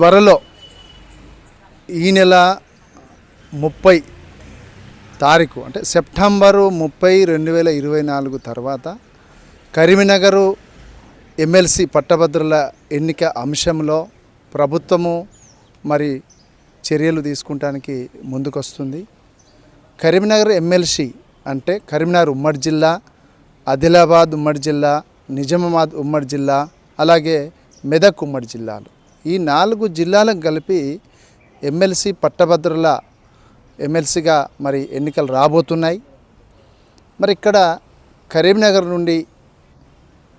త్వరలో ఈ నెల ముప్పై తారీఖు అంటే సెప్టెంబరు ముప్పై రెండు వేల ఇరవై నాలుగు తర్వాత కరీంనగరు ఎమ్మెల్సీ పట్టభద్రుల ఎన్నిక అంశంలో ప్రభుత్వము మరి చర్యలు తీసుకుంటానికి ముందుకొస్తుంది. కరీంనగర్ ఎమ్మెల్సీ అంటే కరీంనగర్ ఉమ్మడి జిల్లా ఆదిలాబాద్ ఉమ్మడి జిల్లా నిజామాబాద్ ఉమ్మడి జిల్లా అలాగే మెదక్ ఉమ్మడి జిల్లాలు. ఈ నాలుగు జిల్లాలకు కలిపి ఎమ్మెల్సీ పట్టభద్రుల ఎమ్మెల్సీగా మరి ఎన్నికలు రాబోతున్నాయి. మరి ఇక్కడ కరీంనగర్ నుండి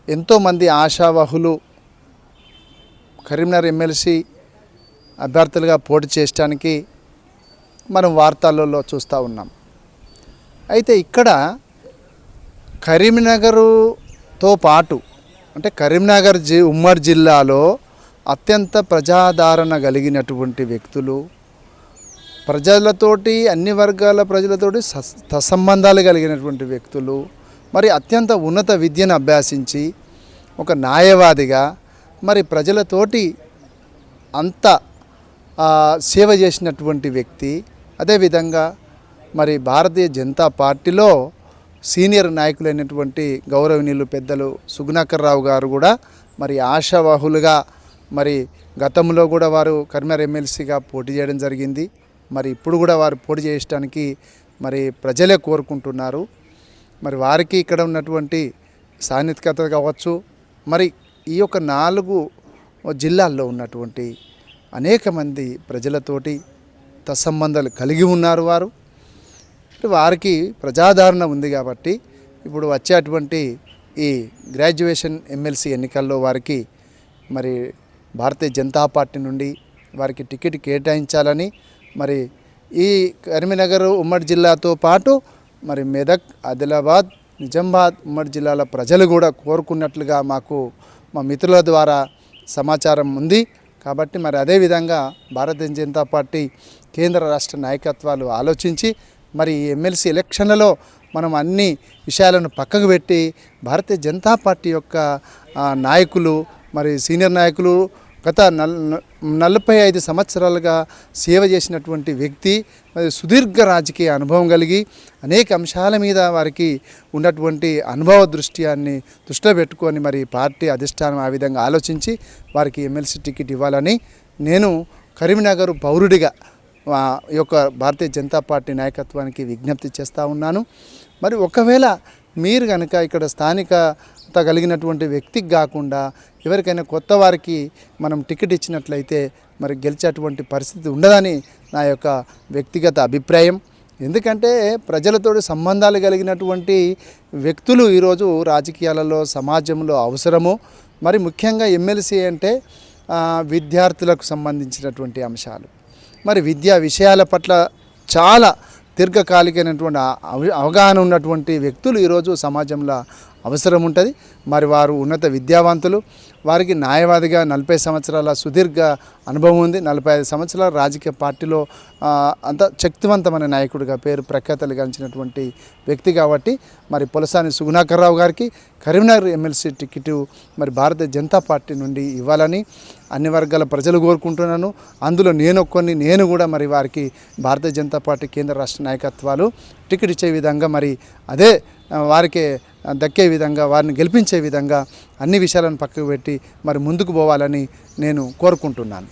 ఎంతోమంది ఆశావహులు కరీంనగర్ ఎమ్మెల్సీ అభ్యర్థులుగా పోటీ చేయడానికి మనం వార్తలలో చూస్తూ ఉన్నాం. అయితే ఇక్కడ కరీంనగరుతో పాటు అంటే కరీంనగర్ జి ఉమ్మడి జిల్లాలో అత్యంత ప్రజాదరణ కలిగినటువంటి వ్యక్తులు ప్రజలతోటి అన్ని వర్గాల ప్రజలతోటి సస్- సత్సంబంధాలు కలిగినటువంటి వ్యక్తులు మరి అత్యంత ఉన్నత విద్యను అభ్యాసించి ఒక న్యాయవాదిగా మరి ప్రజలతోటి అంత సేవ చేసినటువంటి వ్యక్తి అదేవిధంగా మరి భారతీయ జనతా పార్టీలో సీనియర్ నాయకులైనటువంటి గౌరవనీయులు పెద్దలు సుగుణాకర్ రావు గారు కూడా మరి ఆశావాహులుగా మరి గతంలో కూడా వారు కరీంనగర్ ఎమ్మెల్సీగా పోటీ చేయడం జరిగింది. మరి ఇప్పుడు కూడా వారు పోటీ చేయడానికి మరి ప్రజలే కోరుకుంటున్నారు. మరి వారికి ఇక్కడ ఉన్నటువంటి సాన్నిధ్యత కావచ్చు మరి ఈ యొక్క నాలుగు జిల్లాల్లో ఉన్నటువంటి అనేక మంది ప్రజలతోటి తత్సంబంధాలు కలిగి ఉన్నారు వారు. వారికి ప్రజాదరణ ఉంది కాబట్టి ఇప్పుడు వచ్చేటువంటి ఈ గ్రాడ్యుయేషన్ ఎమ్మెల్సీ ఎన్నికల్లో వారికి మరి భారతీయ జనతా పార్టీ నుండి వారికి టికెట్ కేటాయించాలని మరి ఈ కరీంనగర్ ఉమ్మడి జిల్లాతో పాటు మరి మెదక్ ఆదిలాబాద్ నిజామాబాద్ ఉమ్మడి జిల్లాల ప్రజలు కూడా కోరుకున్నట్లుగా మాకు మా మిత్రుల ద్వారా సమాచారం ఉంది. కాబట్టి మరి అదేవిధంగా భారతీయ జనతా పార్టీ కేంద్ర రాష్ట్ర నాయకత్వాలు ఆలోచించి మరి ఈ ఎమ్మెల్సీ ఎలక్షన్లలో మనం అన్ని విషయాలను పక్కకు పెట్టి భారతీయ జనతా పార్టీ యొక్క నాయకులు మరి సీనియర్ నాయకులు గత నల్ నలభై ఐదు సంవత్సరాలుగా సేవ చేసినటువంటి వ్యక్తి మరి సుదీర్ఘ రాజకీయ అనుభవం కలిగి అనేక అంశాల మీద వారికి ఉన్నటువంటి అనుభవ దృష్ట్యాన్ని దృష్టిలో పెట్టుకొని మరి పార్టీ అధిష్టానం ఆ విధంగా ఆలోచించి వారికి ఎమ్మెల్సీ టికెట్ ఇవ్వాలని నేను కరీంనగర్ పౌరుడిగా ఈ యొక్క భారతీయ జనతా పార్టీ నాయకత్వానికి విజ్ఞప్తి చేస్తూ ఉన్నాను. మరి ఒకవేళ మీరు కనుక ఇక్కడ స్థానిక కలిగినటువంటి వ్యక్తికి కాకుండా ఎవరికైనా కొత్త వారికి మనం టికెట్ ఇచ్చినట్లయితే మరి గెలిచేటువంటి పరిస్థితి ఉండదని నా యొక్క వ్యక్తిగత అభిప్రాయం. ఎందుకంటే ప్రజలతో సంబంధాలు కలిగినటువంటి వ్యక్తులు ఈరోజు రాజకీయాలలో సమాజంలో అవసరము. మరి ముఖ్యంగా ఎమ్మెల్సీ అంటే విద్యార్థులకు సంబంధించినటువంటి అంశాలు. మరి విద్యా విషయాల పట్ల చాలా దీర్ఘకాలికైనటువంటి అవ- అవగాహన ఉన్నటువంటి వ్యక్తులు ఈరోజు సమాజంలో అవసరం ఉంటుంది. మరి వారు ఉన్నత విద్యావంతులు వారికి న్యాయవాదిగా నలభై సంవత్సరాల సుదీర్ఘ అనుభవం ఉంది. నలభై ఐదు సంవత్సరాల రాజకీయ పార్టీలో అంత శక్తివంతమైన నాయకుడిగా పేరు ప్రఖ్యాతలు గాంచినటువంటి వ్యక్తి కాబట్టి మరి పొలసాని సుగుణాకర్రావు గారికి కరీంనగర్ ఎమ్మెల్సీ టికెట్ మరి భారతీయ జనతా పార్టీ నుండి ఇవ్వాలని అన్ని వర్గాల ప్రజలు కోరుకుంటున్నాను. అందులో నేను కొన్ని నేను కూడా మరి వారికి భారతీయ జనతా పార్టీ కేంద్ర రాష్ట్ర నాయకత్వాలు టికెట్ ఇచ్చే విధంగా మరి అదే వారికి దక్కే విధంగా వారిని గెలిపించే విధంగా అన్ని విషయాలను పక్కకు పెట్టి మరి ముందుకు పోవాలని నేను కోరుకుంటున్నాను.